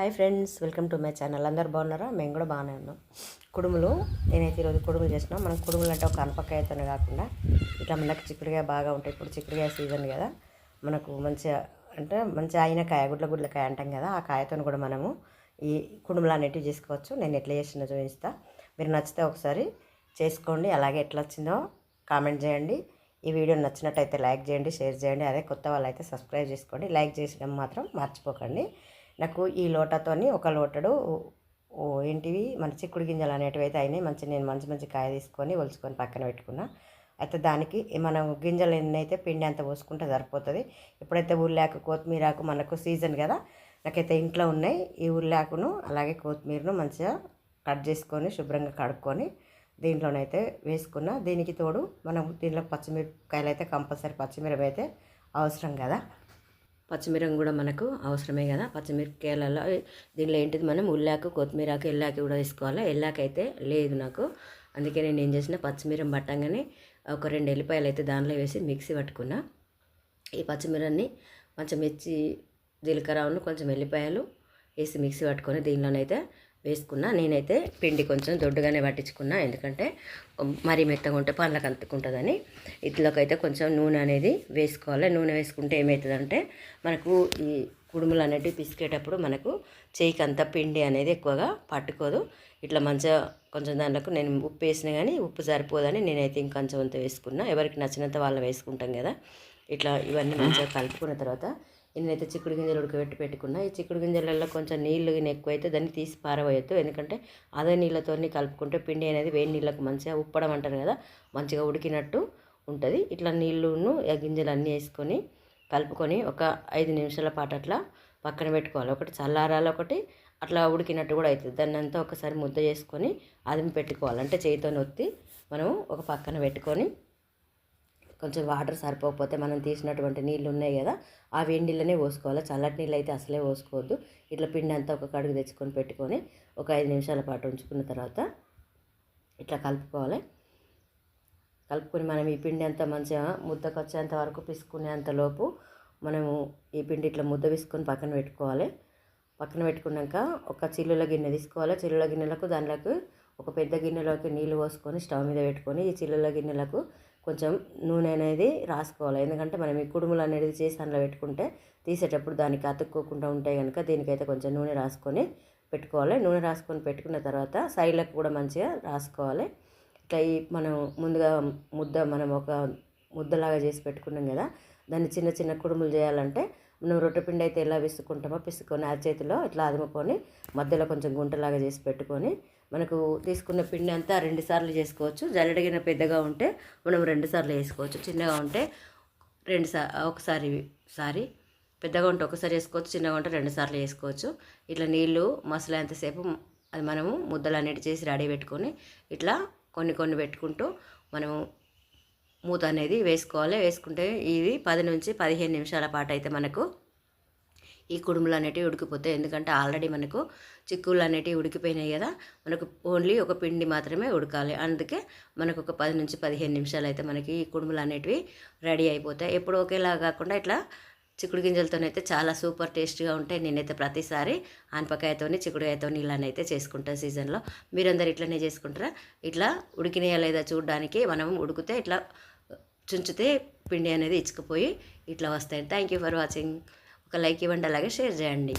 Hi friends welcome to my channel. అందరు బాగున్నారా? మేము కూడా బాగానే ఉన్నాం. కుడుములు నేనైతే ఈరోజు కుడుములు చేసినా మనం కుడుములు అంటే ఒక అనపకాయతోనే కాకుండా ఇట్లా మనకి చిక్కుడుగా బాగా ఉంటాయి. ఇప్పుడు చిక్కుడుగా సీజన్ కదా. మనకు మంచిగా అంటే మంచిగా అయిన కాయ గుడ్ల గుడ్ల కాయ అంటాం కదా. ఆ కాయతో కూడా మనము ఈ కుడుములు అనేటివి చేసుకోవచ్చు. నేను ఎట్లా చేసినా చూపిస్తా. మీరు నచ్చితే ఒకసారి చేసుకోండి. అలాగే ఎట్లా వచ్చిందో కామెంట్ చేయండి. ఈ వీడియో నచ్చినట్టయితే లైక్ చేయండి షేర్ చేయండి. అదే కొత్త వాళ్ళైతే సబ్స్క్రైబ్ చేసుకోండి. లైక్ చేసడం మాత్రం మర్చిపోకండి. నాకు ఈ లోటతోని ఒక లోటడు ఓ ఏంటివి మన చిక్కుడు గింజలు అనేటివి అయితే అయినాయి. మంచి నేను మంచి మంచి కాయ తీసుకొని ఒలుచుకొని పక్కన పెట్టుకున్నా. అయితే దానికి మనం గింజలు ఎన్నైతే పిండి అంత పోసుకుంటే సరిపోతుంది. ఎప్పుడైతే ఉల్లాకు కొత్తిమీరాకు మనకు సీజన్ కదా నాకైతే ఇంట్లో ఉన్నాయి. ఈ ఉల్లాకును అలాగే కొత్తిమీరను మంచిగా కట్ చేసుకొని శుభ్రంగా కడుక్కొని దీంట్లోనైతే వేసుకున్న. దీనికి తోడు మనం దీంట్లో పచ్చిమిరపకాయలు అయితే కంపల్సరీ పచ్చిమిరప అయితే అవసరం కదా. పచ్చిమిరం కూడా మనకు అవసరమే కదా. పచ్చిమిరపకాయలలో దీనిలో ఏంటిది మనం ఉల్లాకు కొత్తిమీరాకు ఎల్లాకి కూడా వేసుకోవాలి? ఎల్లాకైతే లేదు నాకు. అందుకే నేను ఏం చేసిన పచ్చిమిరం పట్టంగానే ఒక రెండు ఎల్లిపాయలు అయితే దానిలో వేసి మిక్సీ పట్టుకున్నా. ఈ పచ్చిమిరాన్ని కొంచెం మిర్చి జీలకర్రను కొంచెం ఎల్లిపాయలు వేసి మిక్సీ పట్టుకొని దీనిలోనైతే వేసుకున్నా నేనైతే పిండి కొంచెం దొడ్డుగానే పట్టించుకున్నా. ఎందుకంటే మరీ మెత్తగా ఉంటే పళ్ళకి అంతుకుంటుందని ఇట్లోకైతే కొంచెం నూనె అనేది వేసుకోవాలి. నూనె వేసుకుంటే ఏమవుతుందంటే మనకు ఈ కుడుములు అనేటివి పిసికేటప్పుడు మనకు చేయికి అంత పిండి అనేది ఎక్కువగా పట్టుకోదు. ఇట్లా మంచిగా కొంచెం దాంట్లో నేను ఉప్పు వేసినా కానీ ఉప్పు సరిపోదని నేనైతే ఇంకొంచెం అంత వేసుకున్నా. ఎవరికి నచ్చినంత వాళ్ళు వేసుకుంటాం కదా. ఇట్లా ఇవన్నీ మంచిగా కలుపుకున్న తర్వాత నేనైతే చిక్కుడు గింజలు ఉడకబెట్టి పెట్టుకున్నా. ఈ చిక్కుడు గింజలలో కొంచెం నీళ్ళు ఎక్కువైతే దాన్ని తీసి పారవేయొద్దు ఎందుకంటే అదే నీళ్ళతో కలుపుకుంటే పిండి అనేది వేడి నీళ్ళకు మంచిగా ఉప్పడం అంటారు కదా మంచిగా ఉడికినట్టు ఉంటుంది. ఇట్లా నీళ్ళును గింజలు అన్నీ వేసుకొని కలుపుకొని ఒక ఐదు నిమిషాల పాటు అట్లా పక్కన పెట్టుకోవాలి. ఒకటి చల్లారాలి ఒకటి అట్లా ఉడికినట్టు కూడా అవుతుంది దాన్ని అంతా ఒకసారి ముద్ద చేసుకొని అదిమి పెట్టుకోవాలి. అంటే చేతితో నొత్తి మనము ఒక పక్కన పెట్టుకొని కొంచెం వాటర్ సరిపోకపోతే మనం తీసినటువంటి నీళ్ళు ఉన్నాయి కదా ఆ వేడి నీళ్ళనే పోసుకోవాలి. చల్లటి నీళ్ళు అయితే అసలే పోసుకోవద్దు. ఇట్లా పిండి అంతా ఒక కడుగు తెచ్చుకొని పెట్టుకొని ఒక ఐదు నిమిషాల పాటు ఉంచుకున్న తర్వాత ఇట్లా కలుపుకోవాలి. కలుపుకొని మనం ఈ పిండి అంతా మంచిగా ముద్దకు వచ్చేంత వరకు పిసుకునేంత లోపు మనము ఈ పిండి ఇట్లా ముద్ద పిసుకొని పక్కన పెట్టుకోవాలి. పక్కన పెట్టుకున్నాక ఒక చిల్లుల గిన్నె తీసుకోవాలి. చిల్లుల గిన్నెలకు దానిలోకి ఒక పెద్ద గిన్నెలోకి నీళ్ళు పోసుకొని స్టవ్ మీద పెట్టుకొని ఈ చిల్లుల గిన్నెలకు కొంచెం నూనె అనేది రాసుకోవాలి. ఎందుకంటే మనం ఈ కుడుములు అనేది చేసి అందులో పెట్టుకుంటే తీసేటప్పుడు దానికి అతుక్కోకుండా ఉంటాయి కనుక దీనికైతే కొంచెం నూనె రాసుకొని పెట్టుకోవాలి. నూనె రాసుకొని పెట్టుకున్న తర్వాత సైడ్లకు కూడా మంచిగా రాసుకోవాలి. ఇట్లా ఈ మనం ముందుగా ముద్ద మనం ఒక ముద్దలాగా చేసి పెట్టుకున్నాం కదా దాన్ని చిన్న చిన్న కుడుములు చేయాలంటే మనం రొట్టె పిండి అయితే ఎలా విసుకుంటామో పిసుకొని ఆ చేతిలో ఇట్లా అదుముకొని మధ్యలో కొంచెం గుంటలాగా చేసి పెట్టుకొని మనకు తీసుకున్న పిండి అంతా రెండు సార్లు చేసుకోవచ్చు. జల్లెడగిన పెద్దగా ఉంటే మనం రెండు సార్లు వేసుకోవచ్చు. చిన్నగా ఉంటే రెండు సా ఒకసారి సారీ. పెద్దగా ఉంటే ఒకసారి వేసుకోవచ్చు. చిన్నగా ఉంటే రెండు సార్లు వేసుకోవచ్చు. ఇట్లా నీళ్ళు మసలు ఎంతసేపు అది మనము ముద్దలు అనేటి చేసి రెడీ పెట్టుకొని ఇట్లా కొన్ని కొన్ని పెట్టుకుంటూ మనము మూత అనేది వేసుకోవాలి. వేసుకుంటే ఇది పది నుంచి పదిహేను నిమిషాల పాటు అయితే మనకు ఈ కుడుములు అనేటివి ఉడికిపోతాయి. ఎందుకంటే ఆల్రెడీ మనకు చిక్కులు అనేటివి ఉడికిపోయినాయి కదా మనకు ఓన్లీ ఒక పిండి మాత్రమే ఉడకాలి. అందుకే మనకు ఒక పది నుంచి పదిహేను నిమిషాలు అయితే మనకి ఈ కుడుములు అనేటివి రెడీ అయిపోతాయి. ఎప్పుడు ఒకేలా కాకుండా ఇట్లా చిక్కుడు గింజలతోనైతే చాలా సూపర్ టేస్ట్గా ఉంటాయి. నేనైతే ప్రతిసారి ఆనపకాయతోని చిక్కుడుకాయతో ఇలానైతే చేసుకుంటాను సీజన్లో. మీరందరు ఇట్లనే చేసుకుంటారా? ఇట్లా ఉడికినాయా లేదా చూడడానికి మనం ఉడికితే ఇట్లా చుంచితే పిండి అనేది ఇచ్చుకుపోయి ఇట్లా వస్తాయి. Thank you for watching. ఒక లైక్ ఇవ్వండి అలాగే షేర్ చేయండి.